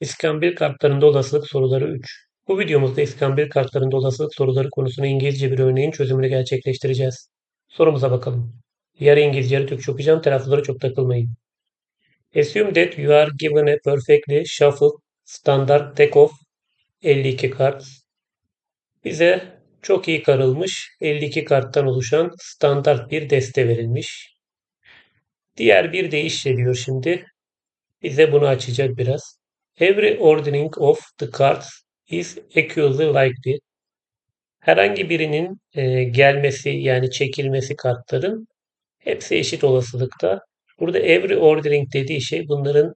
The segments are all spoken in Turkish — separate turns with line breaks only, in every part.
İskambil kartlarında olasılık soruları 3. Bu videomuzda iskambil kartlarında olasılık soruları konusunu İngilizce bir örneğin çözümünü gerçekleştireceğiz. Sorumuza bakalım. Yarı İngilizce yarı Türkçe okuyacağım. Telaffuzlara çok takılmayın. Assume that you are given a perfectly shuffled standard deck of 52 cards. Bize çok iyi karılmış 52 karttan oluşan standart bir deste verilmiş. Diğer bir deyişle diyor şimdi. Bize bunu açacak biraz. Every ordering of the cards is equally likely. Herhangi birinin e, gelmesi yani çekilmesi kartların hepsi eşit olasılıkta. Burada every ordering dediği şey bunların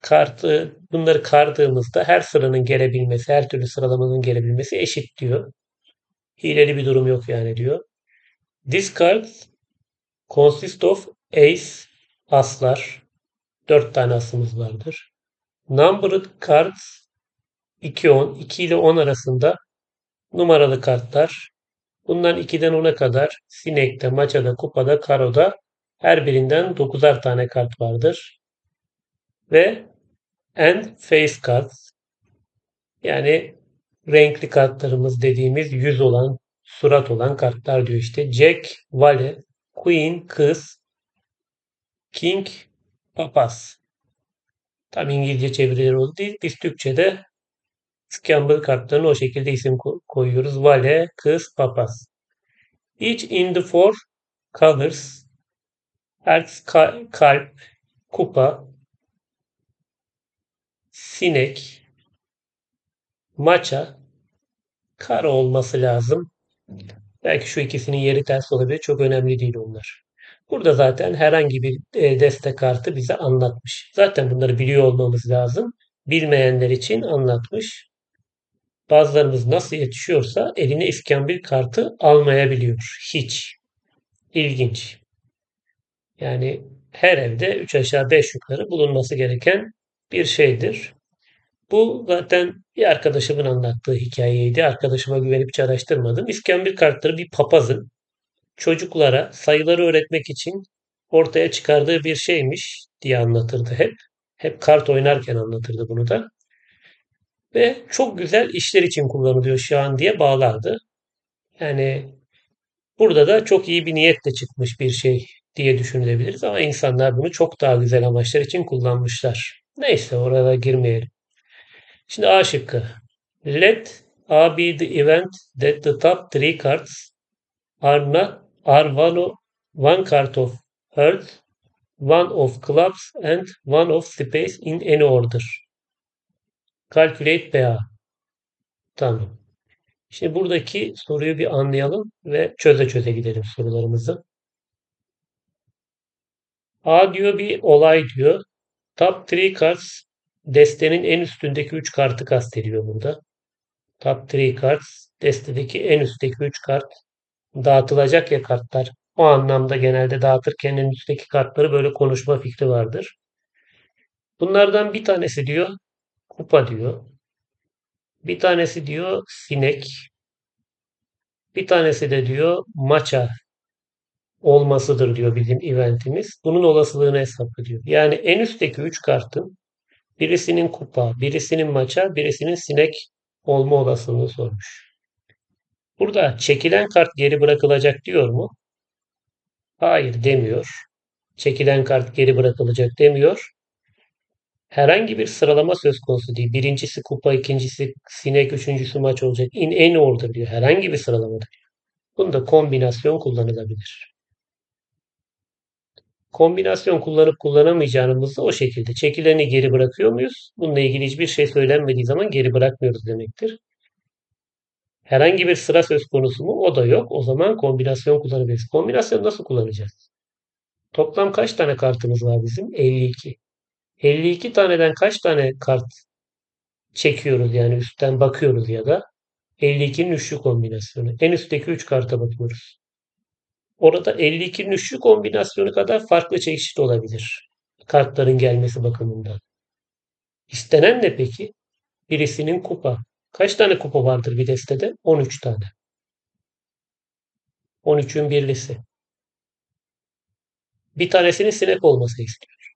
kartı bunları kardığımızda her sıranın gelebilmesi, her türlü sıralamanın gelebilmesi eşit diyor. Hileli bir durum yok yani diyor. This cards consist of ace, aslar. Dört tane asımız vardır. Numbered cards 2 10 2 ile 10 arasında numaralı kartlar. Bundan 2'den 10'a kadar sinekte, maçada, kupada, karoda her birinden 9'ar tane kart vardır. Ve and face cards yani renkli kartlarımız dediğimiz yüz olan, surat olan kartlar diyor işte. Jack, Vale, Queen, kız, King, papaz. Tam İngilizce çevirileri oldu değil. Biz Türkçe'de Scamble kartlarına o şekilde isim koyuyoruz. Vale, kız, papaz. Each in the four colors. Herz, kalp, kupa, sinek, maça, kara olması lazım. Belki şu ikisinin yeri ters olabilir. Çok önemli değil onlar. Burada zaten herhangi bir e, destek kartı bize anlatmış. Zaten bunları biliyor olmamız lazım. Bilmeyenler için anlatmış. Bazılarımız nasıl yetişiyorsa eline iskambil kartı almayabiliyor. Hiç. İlginç. Yani her evde 3 aşağı 5 yukarı bulunması gereken bir şeydir. Bu zaten bir arkadaşımın anlattığı hikayeydi. Arkadaşıma güvenip hiç araştırmadım. İskambil kartları bir papazın çocuklara sayıları öğretmek için ortaya çıkardığı bir şeymiş diye anlatırdı hep. Hep kart oynarken anlatırdı bunu da. Ve çok güzel işler için kullanılıyor şu an diye bağlardı. Yani burada da çok iyi bir niyetle çıkmış bir şey diye düşünebiliriz ama insanlar bunu çok daha güzel amaçlar için kullanmışlar. Neyse oraya girmeyelim. Şimdi A şıkkı. Let A be the event that the top three cards are not are one, one card of earth, one of clubs and one of space in any order. Calculate PA. Tamam. Şimdi buradaki soruyu bir anlayalım ve çöze çöze gidelim sorularımızı. A diyor bir olay diyor. Top 3 cards destenin en üstündeki 3 kartı kastediyor burada. Top 3 cards destedeki en üstteki 3 kart dağıtılacak ya kartlar. O anlamda genelde dağıtırken en üstteki kartları böyle konuşma fikri vardır. Bunlardan bir tanesi diyor kupa diyor. Bir tanesi diyor sinek. Bir tanesi de diyor maça olmasıdır diyor bizim eventimiz. Bunun olasılığını hesaplıyor. Yani en üstteki 3 kartın birisinin kupa, birisinin maça, birisinin sinek olma olasılığını sormuş. Burada çekilen kart geri bırakılacak diyor mu? Hayır demiyor. Çekilen kart geri bırakılacak demiyor herhangi bir sıralama söz konusu değil. Birincisi kupa, ikincisi sinek, üçüncüsü maç olacak. In en order diyor. Herhangi bir sıralamada diyor. Bunda kombinasyon kullanılabilir. Kombinasyon kullanıp kullanamayacağımızı o şekilde çekileni geri bırakıyor muyuz? Bununla ilgili hiçbir şey söylenmediği zaman geri bırakmıyoruz demektir. Herhangi bir sıra söz konusu mu? O da yok. O zaman kombinasyon kullanabiliriz. Kombinasyon nasıl kullanacağız? Toplam kaç tane kartımız var bizim? 52. 52 taneden kaç tane kart çekiyoruz yani üstten bakıyoruz ya da 52'nin üçlü kombinasyonu. En üstteki 3 karta bakıyoruz. Orada 52'nin üçlü kombinasyonu kadar farklı çeşit olabilir. Kartların gelmesi bakımından. İstenen ne peki? Birisinin kupa. Kaç tane kupa vardır bir destede? 13 tane. 13'ün birlisi. Bir tanesinin sinek olması istiyor.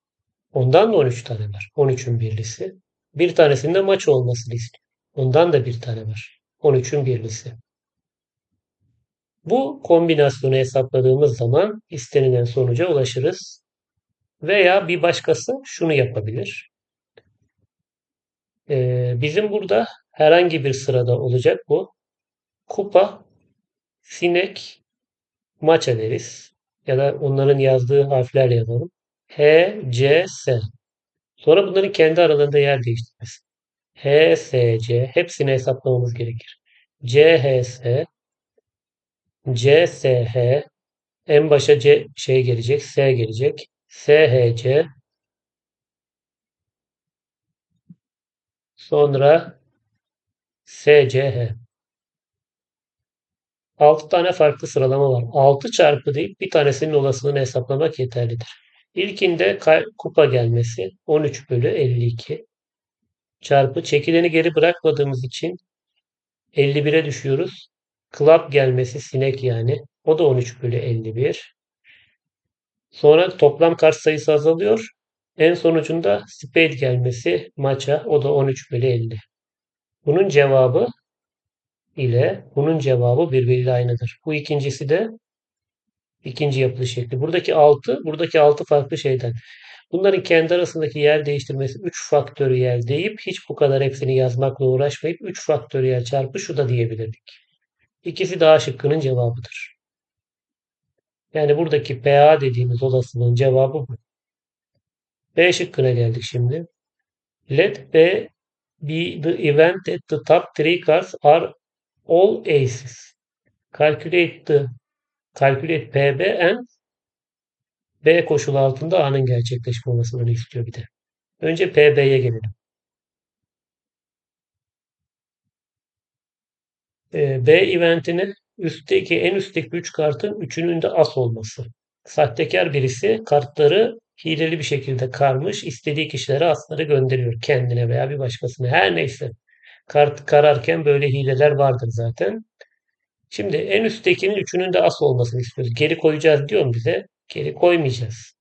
Ondan da 13 tane var. 13'ün birlisi. Bir tanesinin de maç olmasını istiyor. Ondan da bir tane var. 13'ün birlisi. Bu kombinasyonu hesapladığımız zaman istenilen sonuca ulaşırız. Veya bir başkası şunu yapabilir. Ee, bizim burada herhangi bir sırada olacak bu. Kupa, sinek, maça deriz. Ya da onların yazdığı harflerle yazalım. H, C, S. Sonra bunların kendi aralarında yer değiştirmesi. H, S, C. Hepsini hesaplamamız gerekir. C, H, S. C, S, H. En başa C şey gelecek. S gelecek. S, H, C. Sonra S, C, H. 6 tane farklı sıralama var. 6 çarpı deyip bir tanesinin olasılığını hesaplamak yeterlidir. İlkinde kupa gelmesi 13 bölü 52 çarpı çekileni geri bırakmadığımız için 51'e düşüyoruz. Club gelmesi sinek yani. O da 13 bölü 51. Sonra toplam kart sayısı azalıyor. En sonucunda spade gelmesi maça. O da 13 bölü 50. Bunun cevabı ile bunun cevabı birbiriyle aynıdır. Bu ikincisi de ikinci yapılış şekli. Buradaki 6, buradaki 6 farklı şeyden. Bunların kendi arasındaki yer değiştirmesi 3 faktöriyel deyip hiç bu kadar hepsini yazmakla uğraşmayıp 3 faktöriyel çarpı şu da diyebilirdik. İkisi daha şıkkının cevabıdır. Yani buradaki PA dediğimiz olasılığın cevabı bu. B şıkkına geldik şimdi. Let B be the event at the top three cards are all aces. Calculate the calculate PB and B koşulu altında A'nın gerçekleşme olasılığını istiyor bir de. Önce PB'ye gelelim. Ee, B eventini üstteki en üstteki 3 kartın üçünün de as olması. Sahtekar birisi kartları hileli bir şekilde karmış, istediği kişilere asları gönderiyor. Kendine veya bir başkasına. Her neyse. Kart kararken böyle hileler vardır zaten. Şimdi en üsttekinin üçünün de as olmasını istiyoruz. Geri koyacağız diyor mu bize? Geri koymayacağız.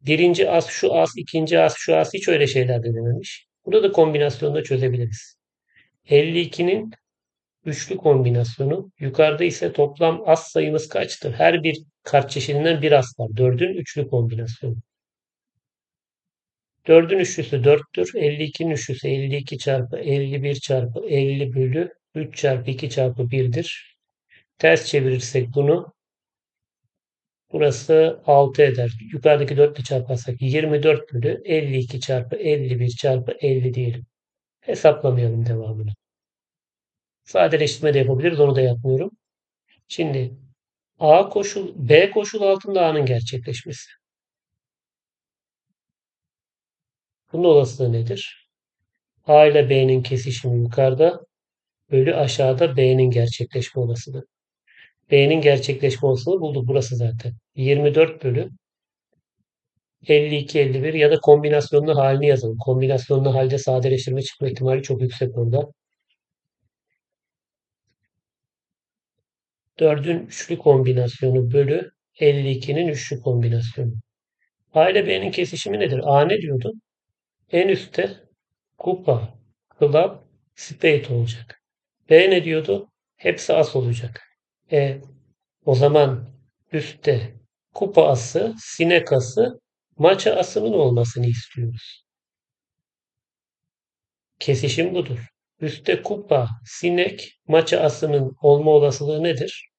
Birinci as şu as, ikinci as şu as hiç öyle şeyler de dememiş. Burada da kombinasyonda çözebiliriz. 52'nin üçlü kombinasyonu. Yukarıda ise toplam as sayımız kaçtır? Her bir kart çeşidinden bir as var. 4'ün üçlü kombinasyonu. 4'ün üçlüsü 4'tür. 52'nin üçlüsü 52 çarpı 51 çarpı 50 bölü 3 çarpı 2 çarpı 1'dir. Ters çevirirsek bunu burası 6 eder. Yukarıdaki 4 ile çarparsak 24 bölü 52 çarpı 51 çarpı 50 diyelim. Hesaplamayalım devamını. Sadeleştirme de yapabiliriz. Onu da yapmıyorum. Şimdi A koşul, B koşul altında A'nın gerçekleşmesi. Bunun olasılığı nedir? A ile B'nin kesişimi yukarıda bölü aşağıda B'nin gerçekleşme olasılığı. B'nin gerçekleşme olasılığı bulduk. Burası zaten. 24 bölü 52, 51 ya da kombinasyonlu halini yazalım. Kombinasyonlu halde sadeleştirme çıkma ihtimali çok yüksek orada. 4'ün üçlü kombinasyonu bölü 52'nin üçlü kombinasyonu. A ile B'nin kesişimi nedir? A ne diyordu? En üstte kupa, club, spade olacak. B ne diyordu? Hepsi as olacak. E, o zaman üstte kupa ası, sinek ası, maça asının olmasını istiyoruz. Kesişim budur. Üste kupa, sinek, maça asının olma olasılığı nedir?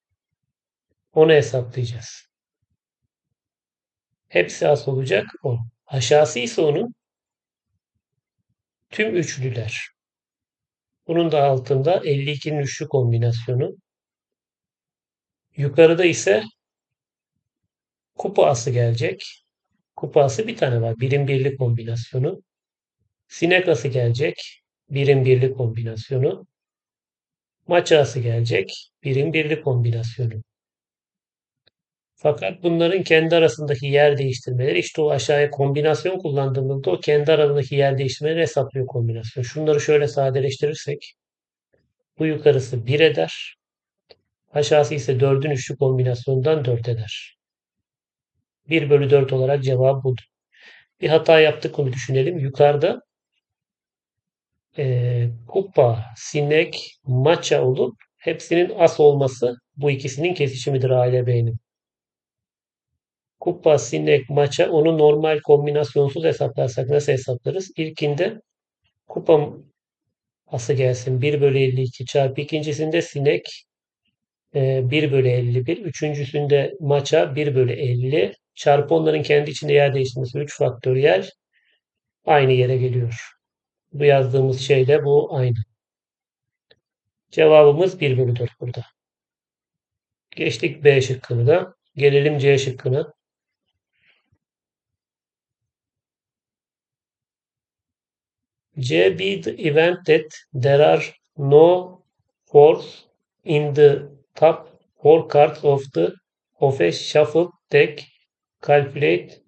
Onu hesaplayacağız. Hepsi as olacak o. Aşağısı ise onun tüm üçlüler. Bunun da altında 52'nin üçlü kombinasyonu. Yukarıda ise kupa ası gelecek. Kupa ası bir tane var. Birim birlik kombinasyonu. Sinek ası gelecek birim birli kombinasyonu. Maçası gelecek. Birim birli kombinasyonu. Fakat bunların kendi arasındaki yer değiştirmeleri işte o aşağıya kombinasyon kullandığımızda o kendi arasındaki yer değiştirmeleri hesaplıyor kombinasyon. Şunları şöyle sadeleştirirsek bu yukarısı 1 eder. Aşağısı ise 4'ün üçlü kombinasyonundan 4 eder. 1 bölü 4 olarak cevap budur. Bir hata yaptık onu düşünelim. Yukarıda e, kupa, sinek, maça olup hepsinin as olması bu ikisinin kesişimidir A ile B'nin. Kupa, sinek, maça onu normal kombinasyonsuz hesaplarsak nasıl hesaplarız? İlkinde kupa ası gelsin 1 bölü 52 çarpı ikincisinde sinek 1 e, bölü 51. Üçüncüsünde maça 1 bölü 50 çarpı onların kendi içinde yer değiştirmesi 3 faktöriyel aynı yere geliyor. Bu yazdığımız şeyle bu aynı. Cevabımız 1 bölü 4 burada. Geçtik B şıkkını da. Gelelim C şıkkına. Be the event that there are no fours in the top four cards of the of a shuffled deck. Calculate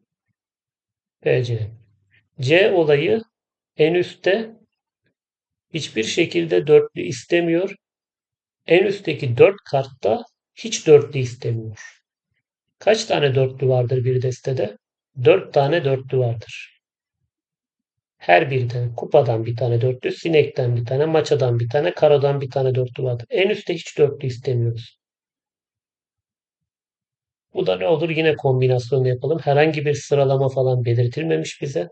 PC. C olayı en üstte hiçbir şekilde dörtlü istemiyor. En üstteki dört kartta hiç dörtlü istemiyor. Kaç tane dörtlü vardır bir destede? Dört tane dörtlü vardır. Her birinden kupadan bir tane dörtlü, sinekten bir tane, maçadan bir tane, karadan bir tane dörtlü vardır. En üstte hiç dörtlü istemiyoruz. Bu da ne olur? Yine kombinasyon yapalım. Herhangi bir sıralama falan belirtilmemiş bize.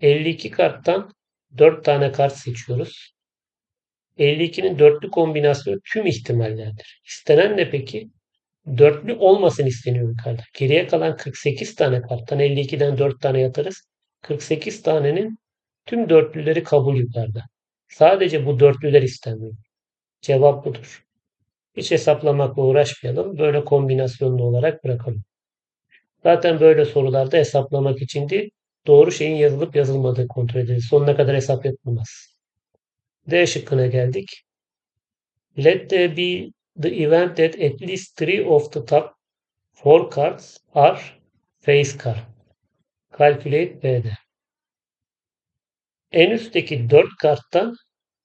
52 karttan 4 tane kart seçiyoruz. 52'nin dörtlü kombinasyonu tüm ihtimallerdir. İstenen ne peki? Dörtlü olmasın isteniyor yukarıda. Geriye kalan 48 tane karttan 52'den 4 tane yatarız. 48 tanenin tüm dörtlüleri kabul yukarıda. Sadece bu dörtlüler istenmiyor. Cevap budur. Hiç hesaplamakla uğraşmayalım. Böyle kombinasyonlu olarak bırakalım. Zaten böyle sorularda hesaplamak için değil, doğru şeyin yazılıp yazılmadığı kontrol edilir. Sonuna kadar hesap yapılmaz. D şıkkına geldik. Let there be the event that at least three of the top four cards are face card. Calculate B'de. En üstteki dört karttan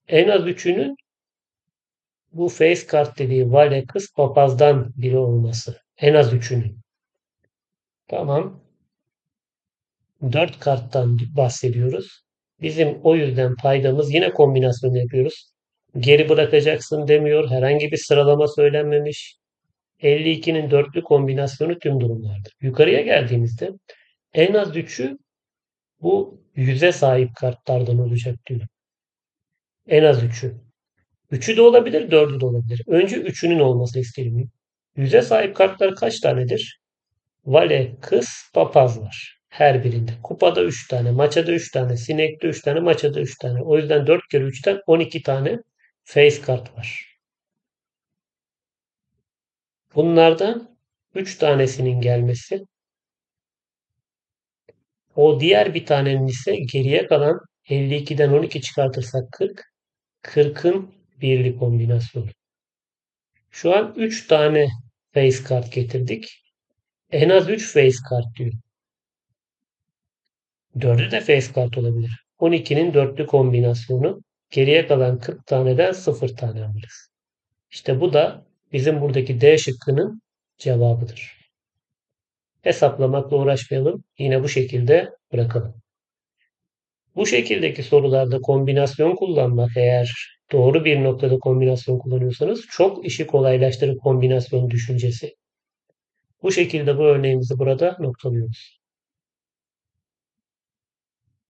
en az üçünün bu face kart dediği vale kız papazdan biri olması. En az üçünün. Tamam. Dört karttan bahsediyoruz. Bizim o yüzden paydamız yine kombinasyon yapıyoruz. Geri bırakacaksın demiyor. Herhangi bir sıralama söylenmemiş. 52'nin dörtlü kombinasyonu tüm durumlardır. Yukarıya geldiğimizde en az 3'ü bu yüze sahip kartlardan olacak diyor. En az 3'ü. 3'ü de olabilir, 4'ü de olabilir. Önce 3'ünün olması isterim. Yüze sahip kartlar kaç tanedir? Vale, kız, papaz var. Her birinde. Kupada 3 tane, maçada 3 tane, sinekte 3 tane, maçada 3 tane. O yüzden 4 kere 3'ten 12 tane face kart var. Bunlardan 3 tanesinin gelmesi o diğer bir tanenin ise geriye kalan 52'den 12 çıkartırsak 40. 40'ın birli kombinasyonu. Şu an 3 tane face kart getirdik. En az 3 face kart diyor. 4'ü de face kart olabilir. 12'nin dörtlü kombinasyonu geriye kalan 40 taneden 0 tane alırız. İşte bu da bizim buradaki D şıkkının cevabıdır. Hesaplamakla uğraşmayalım. Yine bu şekilde bırakalım. Bu şekildeki sorularda kombinasyon kullanmak eğer doğru bir noktada kombinasyon kullanıyorsanız çok işi kolaylaştırır kombinasyon düşüncesi. Bu şekilde bu örneğimizi burada noktalıyoruz.